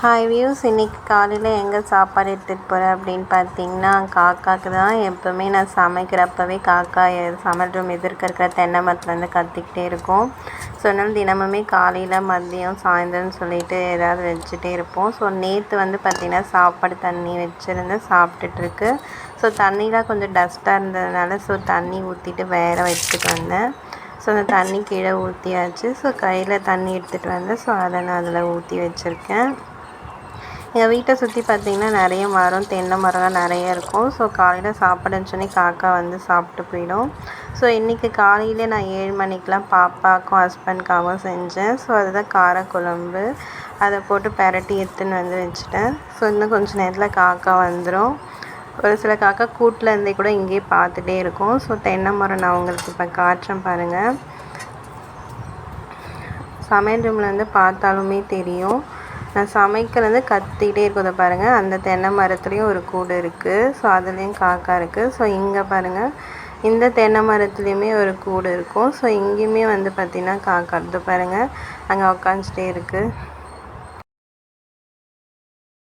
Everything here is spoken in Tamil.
ஹாய் வியூஸ் இன்றைக்கி காலையில் எங்கே சாப்பாடு எடுத்துகிட்டு போகிறேன் அப்படின்னு பார்த்தீங்கன்னா காக்காவுக்கு தான் எப்போவுமே நான் சமைக்கிறப்பவே காக்கா சமையல் ரூம் எதிர்க்க இருக்கிற தென்னை மரத்துலேருந்து கத்திக்கிட்டே இருக்கும். ஸோ அதனால் தினமுமே காலையில் மதியம் சாயந்தரம்னு சொல்லிட்டு ஏதாவது வச்சுட்டே இருப்போம். ஸோ நேற்று வந்து பார்த்திங்கன்னா சாப்பாடு தண்ணி வச்சுருந்து சாப்பிட்டுட்ருக்கு ஸோ தண்ணிலாம் கொஞ்சம் டஸ்ட்டாக இருந்ததுனால ஸோ தண்ணி ஊற்றிட்டு வேற வச்சுட்டு வந்தேன். ஸோ அந்த தண்ணி கீழே ஊற்றியாச்சு ஸோ கையில் தண்ணி எடுத்துகிட்டு வந்தேன். ஸோ அதை நான் அதில் ஊற்றி வச்சுருக்கேன். எங்கள் வீட்டை சுற்றி பார்த்திங்கன்னா நிறைய மரம் தென்னை மரம்லாம் நிறைய இருக்கும். ஸோ காலையில் சாப்பிடுன்னு சொல்லி காக்கா வந்து சாப்பிட்டு போயிடும். ஸோ இன்றைக்கி காலையில் நான் ஏழு மணிக்கெலாம் பாப்பாவுக்கும் ஹஸ்பண்ட்காகவும் செஞ்சேன். ஸோ அதுதான் காரக்குழம்பு. அதை போட்டு பெரட்டி எடுத்துன்னு வந்து வச்சுட்டேன். ஸோ இன்னும் கொஞ்சம் நேரத்தில் காக்கா வந்துடும் ஒரு சில காக்கா கூட்டில் இருந்தே கூட இங்கேயே பார்த்துட்டே இருக்கும். ஸோ தென்னை மரம் நான் உங்களுக்கு இப்போ காட்டுறேன் பாருங்கள் சமையல் ரூமில் வந்து பார்த்தாலுமே தெரியும். நான் சமைக்கிறது கத்திக்கிட்டே இருக்கிறத பாருங்கள் அந்த தென்னை மரத்துலேயும் ஒரு கூடு இருக்குது ஸோ அதுலேயும் காக்கா இருக்குது ஸோ இங்கே பாருங்கள் இந்த தென்னை மரத்துலேயுமே ஒரு கூடு இருக்கும். ஸோ இங்கேயுமே வந்து பார்த்திங்கன்னா காக்கா இது பாருங்கள் அங்கே உக்காந்துட்டே இருக்குது